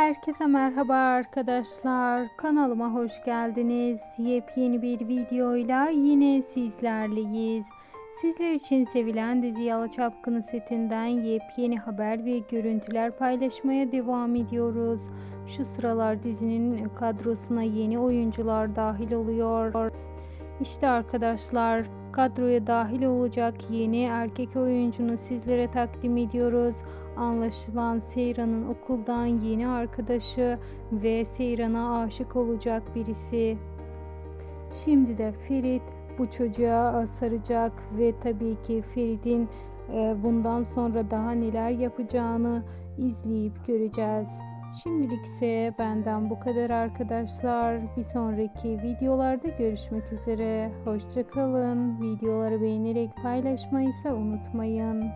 Herkese merhaba arkadaşlar. Kanalıma hoş geldiniz. Yepyeni bir videoyla yine sizlerleyiz. Sizler için sevilen dizi Yalı Çapkını setinden yepyeni haber ve görüntüler paylaşmaya devam ediyoruz. Şu sıralar dizinin kadrosuna yeni oyuncular dahil oluyor. İşte arkadaşlar kadroya dahil olacak yeni erkek oyuncunu sizlere takdim ediyoruz. Anlaşılan Seyran'ın okuldan yeni arkadaşı ve Seyran'a aşık olacak birisi. Şimdi de Ferit bu çocuğa saracak ve tabii ki Ferit'in e, bundan sonra daha neler yapacağını izleyip göreceğiz. Şimdilik ise benden bu kadar arkadaşlar. Bir sonraki videolarda görüşmek üzere. Hoşçakalın. Videoları beğenerek paylaşmayı ise unutmayın.